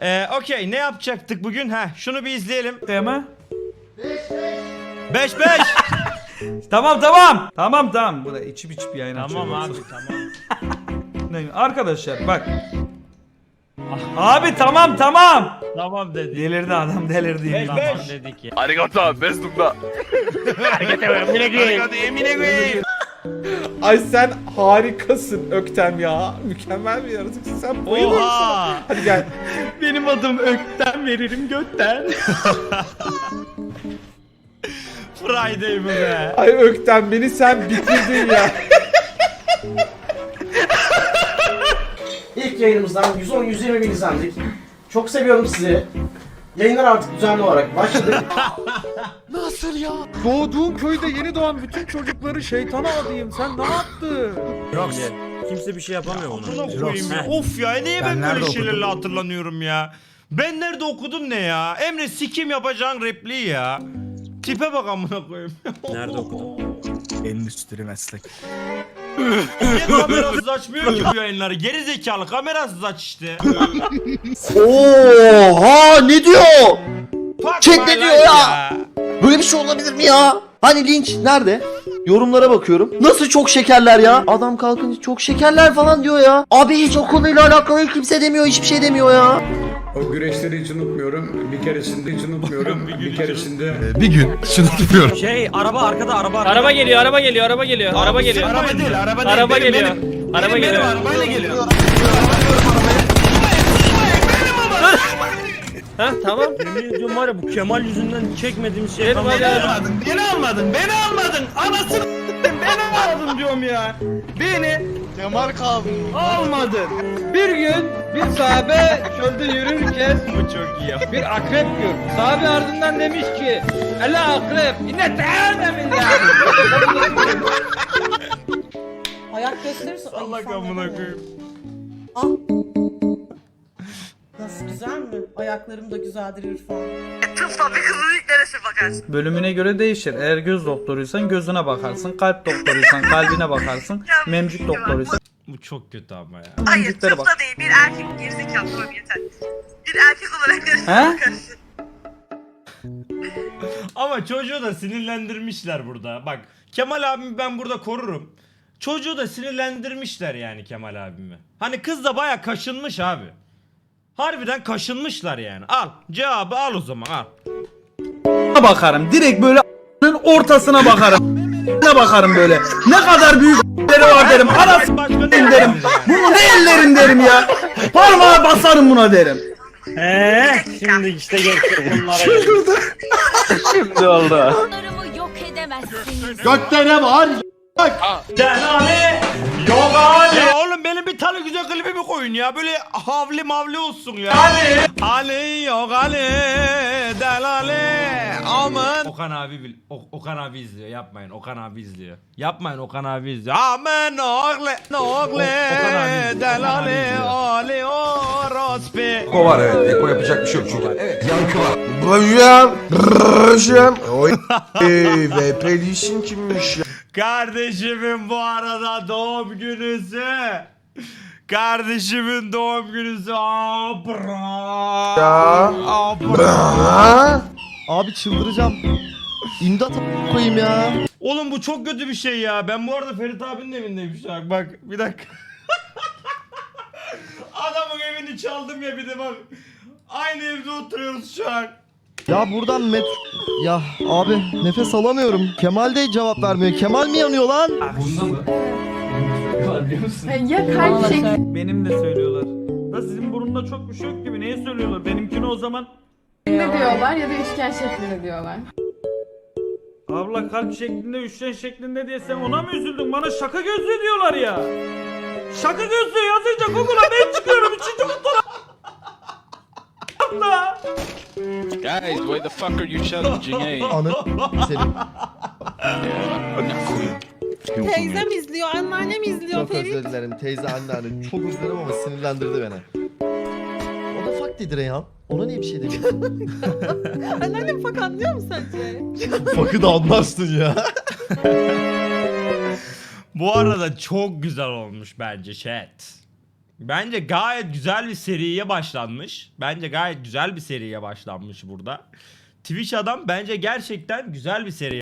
Ee, Okey ne yapacaktık bugün? Ha şunu bir izleyelim. Tema. 5 5. Tamam tamam. Tamam tamam. Bu da içip içip yayın tamam açıyor. abi tamam. Ne- Arkadaşlar bak. Abi tamam tamam. Tamam dedi. Delirdi adam delirdi. yemin Tamam ederim. dedik ya. Arigato, bestumda. Ay sen harikasın Öktem ya. Mükemmel bir yaratıksın. Sen bayılıyorum sana. Oha. Hadi gel. Benim adım Ökten veririm götten. Friday mı be? Ay Öktem beni sen bitirdin ya. İlk yayınımızdan 110-120 bin izlendik. Çok seviyorum sizi. Yayınlar artık düzenli olarak başladı. Doğduğum köyde yeni doğan bütün çocukları şeytana adayım. Sen ne yaptın? Kimse bir şey yapamıyor buna. Buna koyayım ya. Of ya niye ben, böyle şeylerle hatırlanıyorum ya? Ben nerede okudum ne ya? Emre sikim yapacağın repliği ya. Tipe bak amına koyayım. Nerede okudun? Endüstri meslek. Niye kamerasız açmıyor ki bu yayınları? Geri zekalı kamerasız aç işte. Oha ne diyor? Fuck Chat my ne diyor life ya? Böyle bir şey olabilir mi ya? Hani linç nerede? Yorumlara bakıyorum. Nasıl çok şekerler ya? Adam kalkınca çok şekerler falan diyor ya. Abi hiç o konuyla alakalı kimse demiyor, hiçbir şey demiyor ya. O güreşleri hiç unutmuyorum. Bir keresinde hiç unutmuyorum. bir keresinde Bir gün şunu tutuyorum. Şey araba arkada araba arkada. Araba geliyor, araba geliyor, araba geliyor, araba geliyor. Araba değil, araba değil. Araba Benim, geliyor. benim. Araba Benim, geliyor. Benim arabayla geliyor. Ha tamam. Yemin ediyorum var ya bu Kemal yüzünden çekmediğim şey. Benim Tamam. hadi hadi. Beni almadın, beni almadın. Anasını beni almadın diyorum ya. Beni Kemal kaldı. almadın. Bir gün bir sahabe çölde yürürken Bu çok iyi ya. bir akrep gördü. Sahabe ardından demiş ki Ela akrep inne teâne minna. Ayak gösterirse ay Allah amına koyayım. Ah. Güzel mi? Ayaklarım da güzeldir İrfan. Bölümüne göre değişir. Eğer göz doktoruysan gözüne bakarsın. Kalp doktoruysan kalbine bakarsın. Memcük doktoruysan Bu çok kötü ama ya. memcüklere bak. değil bir erkek gerizekalı yeter. Bir erkek olarak He? Ama çocuğu da sinirlendirmişler burada. Bak Kemal abimi ben burada korurum. Çocuğu da sinirlendirmişler yani Kemal abimi. Hani kız da baya kaşınmış abi. Harbiden kaşınmışlar yani. Al cevabı al o zaman al. bakarım. Direkt böyle a**ın ortasına bakarım. Ne bakarım böyle. Ne kadar büyük a**leri var derim. Anasını Başka ne derim. derim. Bunu ne ellerin derim ya. Parmağa basarım buna derim. Eee şimdi işte geçti bunlara. geldi. Şimdi oldu. Onlarımı yok edemezsiniz. Gökdelen var. Delale yok hali. Ya oğlum benim bir tane güzel koyun ya. Böyle havli mavli olsun ya. Ali. Ali yok Ali. Delale. Aman. Okan abi bil. O- Okan abi izliyor. Yapmayın. Okan abi izliyor. Yapmayın Okan abi izliyor. Aman oğle. Oğle. Delale. Ali orospi. Eko var evet. Eko yapacak bir şey yok çünkü. Evet. Yankı var. Hocam. Hocam. Oy. VP Lee'sin kimmiş ya? Kardeşimin bu arada doğum günüsü. Kardeşimin doğum günüsü. Abra. Ya. Abra. Abi çıldıracağım. İmdat koyayım ya. Oğlum bu çok kötü bir şey ya. Ben bu arada Ferit abinin evindeyim şu an. Bak bir dakika. Adamın evini çaldım ya bir de bak. Aynı evde oturuyoruz şu an. Ya buradan met... Ya abi nefes alamıyorum. Kemal de cevap vermiyor. Kemal mi yanıyor lan? Ya kalp şekli Benim de söylüyorlar. Da sizin burunda çok bir şey yok gibi. Neye söylüyorlar? Benimkini o zaman diyorlar ya da üçgen şeklinde diyorlar. Abla kalp şeklinde, üçgen şeklinde diye sen ona mı üzüldün? Bana şaka gözlüğü diyorlar ya. Şaka gözlüğü yazınca Google'a ben çıkıyorum. Üçüncü butona. Abla. Guys, why the fuck are you challenging A? Anı senin. Teyzem izliyor, anneannem izliyor Çok özür dilerim teyze anneanne. Çok özür dilerim ama sinirlendirdi beni. O da fuck dedi Reyhan. Ona niye bir şey demiyorsun? Anneannem fak anlıyor mu sence? Fuck'ı da anlarsın ya. Bu arada çok güzel olmuş bence chat. Bence gayet güzel bir seriye başlanmış. Bence gayet güzel bir seriye başlanmış burada. Twitch adam bence gerçekten güzel bir seri